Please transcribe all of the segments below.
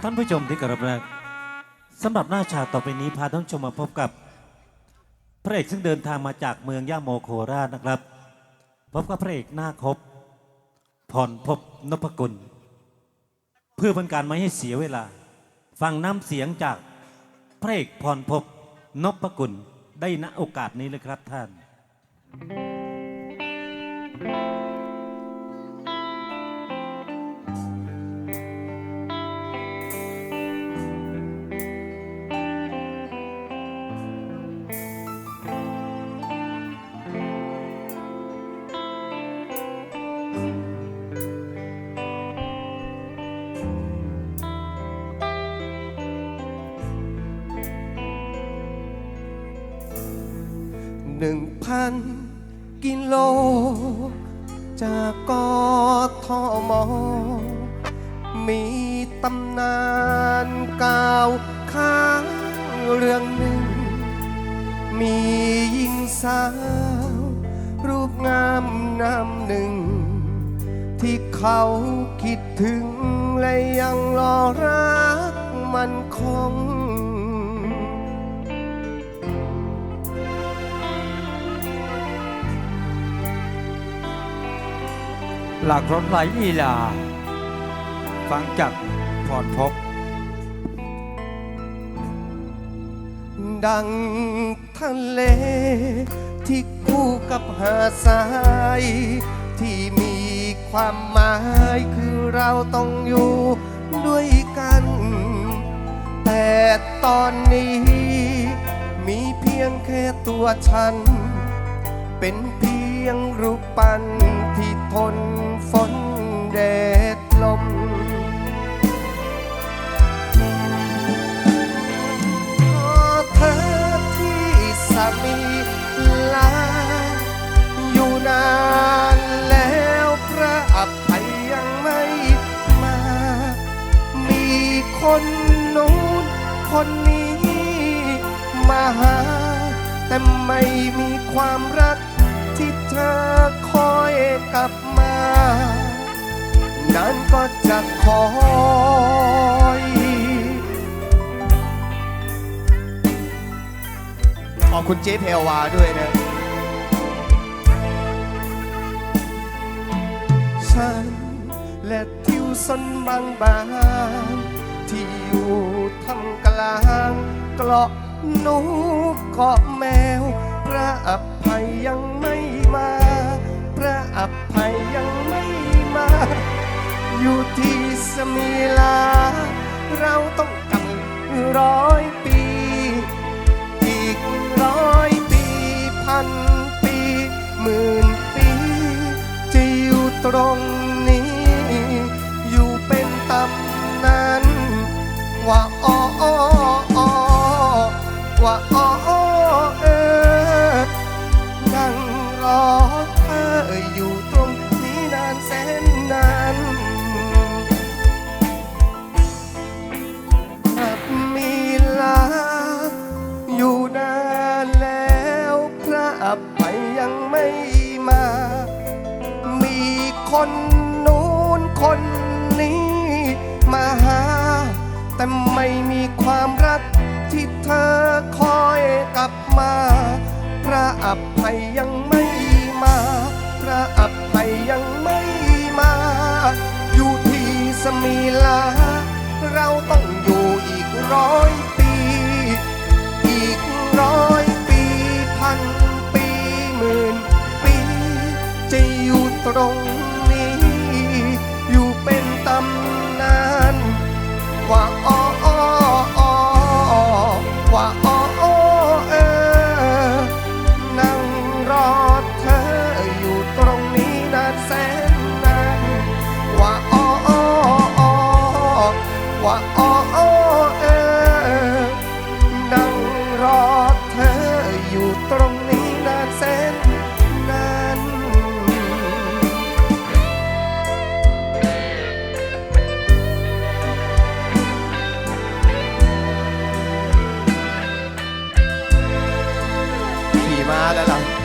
ท่านผู้ชมที่กรบรักสำหรับหน้าฉากต่อไปนี้พาท่านผู้ชมมาพบกับ พระเอกซึ่งเดินทางมาจากเมืองย่าโมโคราชนะครับ พบกับพระเอกหน้าครบพรพบนพกุล เพื่อเป็นการไม่ให้เสียเวลา ฟังน้ำเสียงจากพระเอกพรพบนพกุลได้ณโอกาสนี้เลยครับท่าน หนึ่งพันกิโล จากกทมมีตำนานกล่าวค้างเรื่องหนึ่ง มีหญิงสาว รูปงามนำหนึ่ง ที่เขาคิดถึงและยังรอรักมันคง หลักรถไหลลีลา ฟังจากพรพบ ดังทะเล ที่คู่กับหาดทราย ที่มีความหมายคือเราต้องอยู่ด้วยกัน แต่ตอนนี้ มีเพียงแค่ตัวฉัน เป็นเพียงรูปปั้นที่ทน ฝนแดดลมขอเธอที่สามีลา อยู่นานแล้วพระอภัยยังไม่มา มีคนนู้นคนนี้มาหา แต่ไม่มีความรักที่เธอ นั้นก็จะคอยขอบคุณเจ๊เพรวาด้วยนะ ฉันและทิวสนบางบางที่อยู่ทำกลางเกาะหนูเกาะแมว พระอภัยยังไม่มา พระอภัยยังไม่ อยู่ที่สมีลา เราต้องกำร้อยปี อีกร้อยปีพันปี หมื่นปี จะอยู่ตรง มีลา เราต้องอยู่อีกร้อยปี อีกร้อยปีพันปีหมื่นปี จะอยู่ตรง มาแล้วล่ะ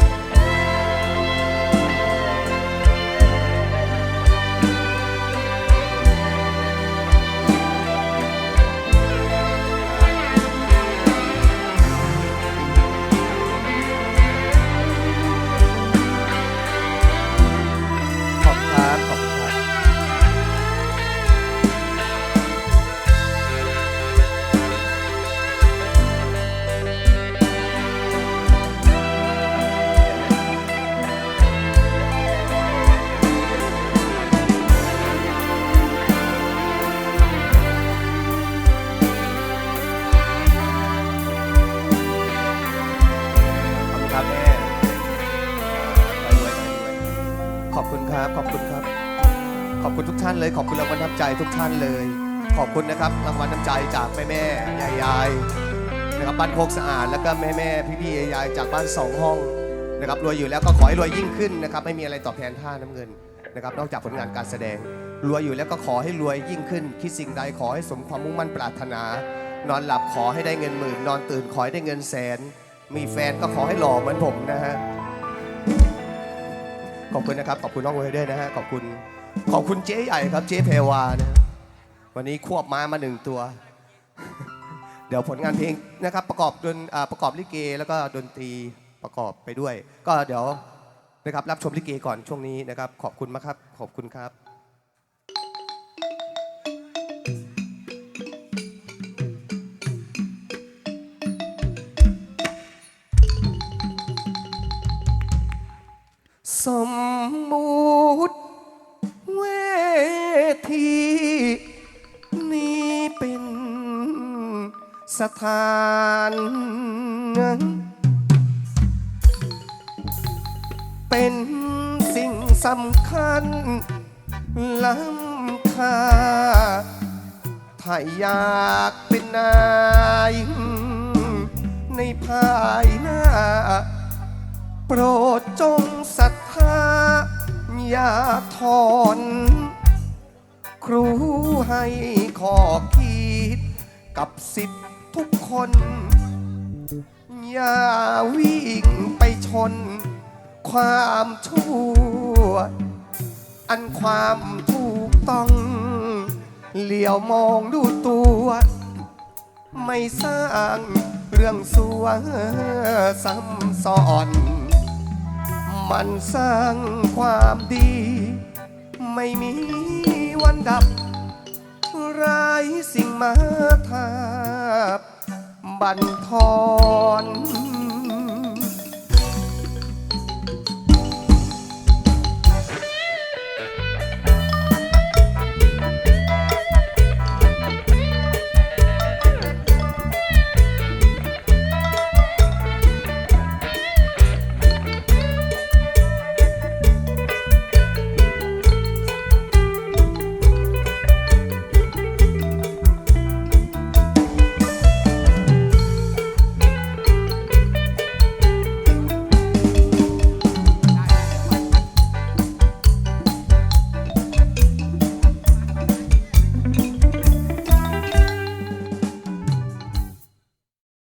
คุณครับ ขอบคุณครับ ขอบคุณทุกท่านเลย ขอบคุณรางวัลน้ำใจทุกท่านเลย ขอบคุณนะครับรางวัลน้ำใจจากแม่แม่ยายยายๆนะครับบ้านโคกสะอาดแล้วก็แม่แม่พี่พี่ๆยายๆจากบ้านสองห้องนะครับรวยอยู่แล้วก็ขอให้รวยยิ่งขึ้นนะครับไม่มีอะไรตอบแทนท่าน้ำเงินนะครับนอกจากผลงานการแสดงรวยอยู่แล้วก็ขอให้รวยยิ่งขึ้น คิดสิ่งใดขอให้สมความมุ่งมั่นปรารถนา นอนหลับขอให้ได้เงินหมื่น นอนตื่นขอให้ได้เงินแสน มีแฟนก็ขอให้หล่อเหมือนผมนะฮะ ขอบคุณนะครับขอบคุณน้องเวด้วยนะฮะขอบคุณขอบคุณเจ๊ใหญ่ครับเจ๊เพรวานะวันนี้ควบม้ามาหนึ่งตัว เดี๋ยวผลงานเพลงนะครับ ประกอบดนประกอบลิเก แล้วก็ดนตรีประกอบไปด้วย ก็เดี๋ยวนะครับรับชมลิเกก่อนช่วงนี้นะครับ ขอบคุณมากครับ ขอบคุณครับ สถานเป็นสิ่งสำคัญล้ำค่าถ้าอยากเป็นนายในภายหน้า โปรดจงศรัทธาอย่าถอนครูให้ข้อคิดกับสิทธิ์ ทุกคน อย่าวิ่งไปชน ความชั่ว อันความถูกต้อง เหลียวมองดูตัว ไม่สร้างเรื่องสัวซ้ำซ้อน มันสร้างความดี ไม่มีวันดับ ร้ายสิ่งมาทา บันทอน